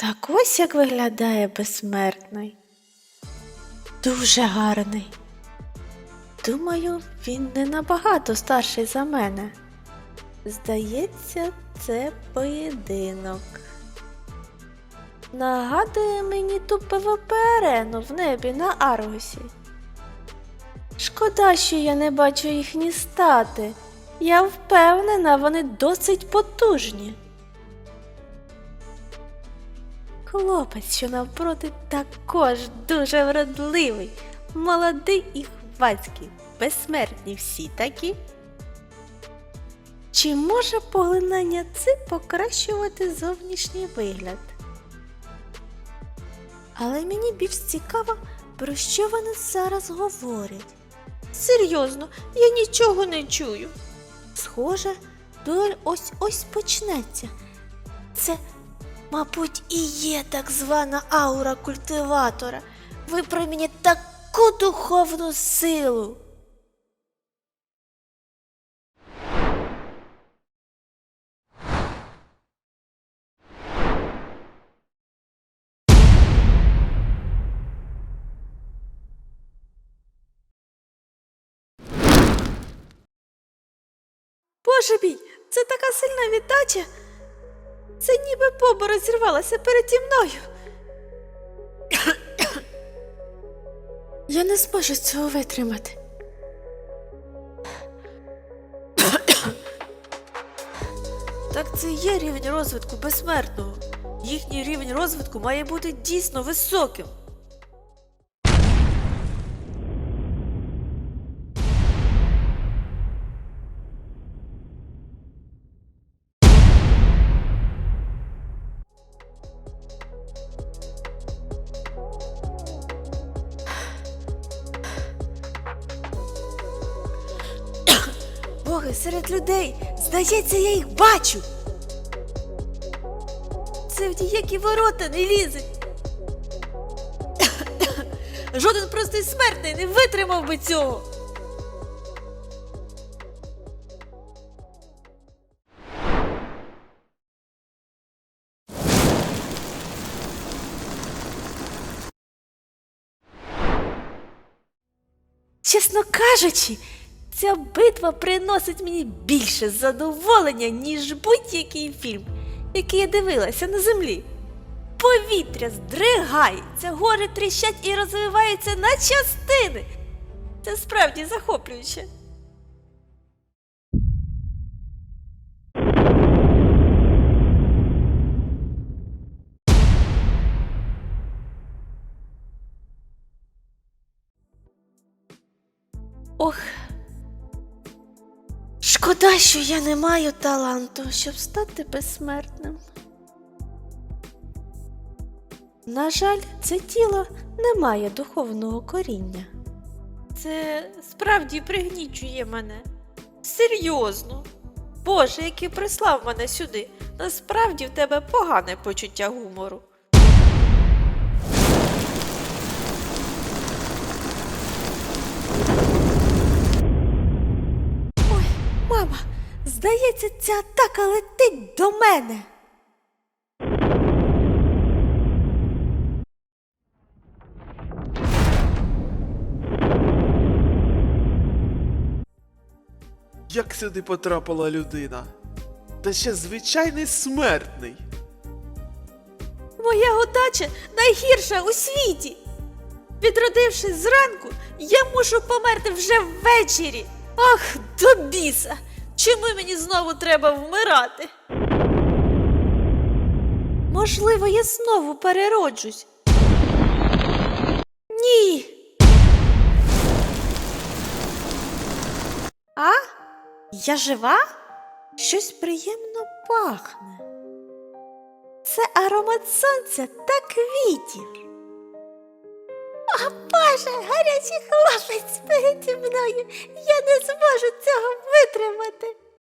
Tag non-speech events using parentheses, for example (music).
Так ось як виглядає безсмертний. Дуже гарний. Думаю, він не набагато старший за мене. Здається, це поєдинок. Нагадує мені ту ПВП арену в небі на Аргусі. Шкода, що я не бачу їхні стати. Я впевнена, вони досить потужні. Хлопець, що навпроти, також дуже вродливий, молодий і хвацький, безсмертні всі такі. Чи може поглинання ци покращувати зовнішній вигляд? Але мені більш цікаво, про що вони зараз говорять. Серйозно, я нічого не чую. Схоже, дуель ось ось почнеться. Це, мабуть, і є так звана аура культиватора. Випромінять таку духовну силу. Боже мій, це така сильна віддача. Це ніби поба розірвалася переді мною. Я не зможу цього витримати. Так це є рівень розвитку безсмертного. Їхній рівень розвитку має бути дійсно високим. Боги серед людей. Здається, я їх бачу. Це в ніякі ворота не лізуть. (coughs) Жоден простий смертний не витримав би цього. Чесно кажучи, ця битва приносить мені більше задоволення, ніж будь-який фільм, який я дивилася на землі. Повітря здригається, гори тріщать і розвиваються на частини. Це справді захоплююче. Ох, шкода, що я не маю таланту, щоб стати безсмертним. На жаль, це тіло не має духовного коріння. Це справді пригнічує мене. Серйозно. Боже, який прислав мене сюди. Насправді в тебе погане почуття гумору. Мама, здається, ця атака летить до мене. Як сюди потрапила людина? Та ще звичайний смертний. Моя удача найгірша у світі. Відродившись зранку, я мушу померти вже ввечері. Ах, до біса! Чому мені знову треба вмирати? Можливо, я знову перероджусь. Ні. А? Я жива? Щось приємно пахне. Це аромат сонця та квітів. О, Боже, гарячий хлопець переді мною. Я не зможу цього витримати.